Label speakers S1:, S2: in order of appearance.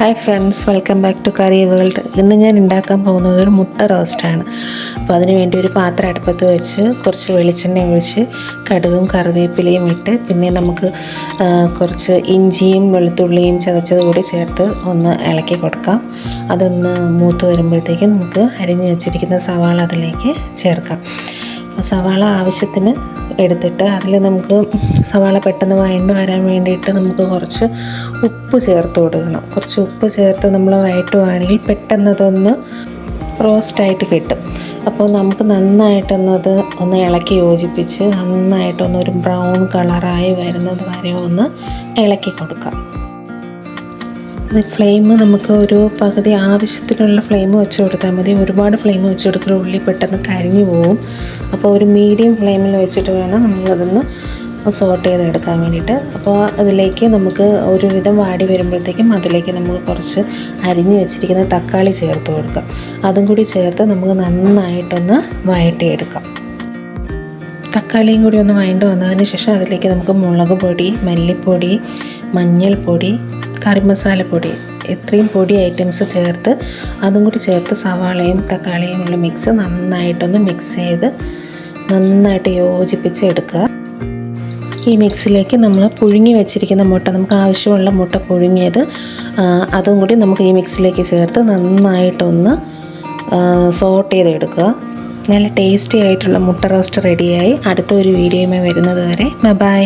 S1: Hi friends welcome back to curry world ഇന്ന് ഞാൻ ഉണ്ടാക്കാൻ പോകുന്നത് ഒരു മുട്ട റോസ്റ്റാണ് അപ്പോൾ അതിന് വേണ്ടി ഒരു പാത്രം അടുപ്പത്ത് വെച്ച് കുറച്ച് വെളിച്ചെണ്ണ ഒഴിച്ച് കടുകും കറിവേപ്പിലയും ഇട്ട് പിന്നെ നമുക്ക് കുറച്ച് ഇഞ്ചിയും വെളുത്തുള്ളിയും ചതച്ചത് കൂടി ചേർത്ത് ഒന്ന് ഇളക്കി കൊടുക്കാം. അതൊന്ന് മൂത്ത് വരുമ്പോഴത്തേക്കും നമുക്ക് അരിഞ്ഞ് വെച്ചിരിക്കുന്ന സവാള അതിലേക്ക് ചേർക്കാം. സവാള ആവശ്യത്തിന് എടുത്തിട്ട് അതിൽ നമുക്ക് സവാള പെട്ടെന്ന് വഴണ്ട് വരാൻ വേണ്ടിയിട്ട് നമുക്ക് കുറച്ച് ഉപ്പ് ചേർത്ത് കൊടുക്കണം. കുറച്ച് ഉപ്പ് ചേർത്ത് നമ്മൾ വഴറ്റുവാണെങ്കിൽ പെട്ടെന്ന് അതൊന്ന് റോസ്റ്റായിട്ട് കിട്ടും. അപ്പോൾ നമുക്ക് നന്നായിട്ടൊന്നത് ഒന്ന് ഇളക്കി യോജിപ്പിച്ച് നന്നായിട്ടൊന്ന് ഒരു ബ്രൗൺ കളറായി വരുന്നത് വരെ ഒന്ന് ഇളക്കി കൊടുക്കാം. ഫ്ലെയിം നമുക്ക് ഒരു പകുതി ആവശ്യത്തിനുള്ള ഫ്ലെയിം വെച്ച് കൊടുത്താൽ മതി. ഒരുപാട് ഫ്ലെയിം വെച്ച് കൊടുക്കുന്ന ഉള്ളി പെട്ടെന്ന് കരിഞ്ഞു പോവും. അപ്പോൾ ഒരു മീഡിയം ഫ്ലെയിമിൽ വെച്ചിട്ട് വേണം നമ്മളതൊന്ന് സോട്ട് ചെയ്തെടുക്കാൻ വേണ്ടിയിട്ട്. അപ്പോൾ അതിലേക്ക് നമുക്ക് ഒരുവിധം വാടി വരുമ്പോഴത്തേക്കും അതിലേക്ക് നമുക്ക് കുറച്ച് അരിഞ്ഞ് വെച്ചിരിക്കുന്ന തക്കാളി ചേർത്ത് കൊടുക്കാം. അതും കൂടി ചേർത്ത് നമുക്ക് നന്നായിട്ടൊന്ന് വഴറ്റിയെടുക്കാം. തക്കാളിയും കൂടി ഒന്ന് വഴണ്ട് വന്നതിന് ശേഷം അതിലേക്ക് നമുക്ക് മുളക് പൊടി മല്ലിപ്പൊടി മഞ്ഞൾപ്പൊടി കറി മസാലപ്പൊടി ഇത്രയും പൊടി ഐറ്റംസ് ചേർത്ത് അതും കൂടി ചേർത്ത് സവാളയും തക്കാളിയും ഉള്ള മിക്സ് നന്നായിട്ടൊന്ന് മിക്സ് ചെയ്ത് നന്നായിട്ട് യോജിപ്പിച്ച് എടുക്കുക. ഈ മിക്സിലേക്ക് നമ്മൾ പുഴുങ്ങി വെച്ചിരിക്കുന്ന മുട്ട നമുക്ക് ആവശ്യമുള്ള മുട്ട പുഴുങ്ങിയത് അതും കൂടി നമുക്ക് ഈ മിക്സിലേക്ക് ചേർത്ത് നന്നായിട്ടൊന്ന് സോട്ട് ചെയ്തെടുക്കുക. നല്ല ടേസ്റ്റി ആയിട്ടുള്ള മുട്ട റോസ്റ്റ് റെഡിയായി അടുത്ത ഒരു വീഡിയോയുമായി വരുന്നത് വരെ. ബൈ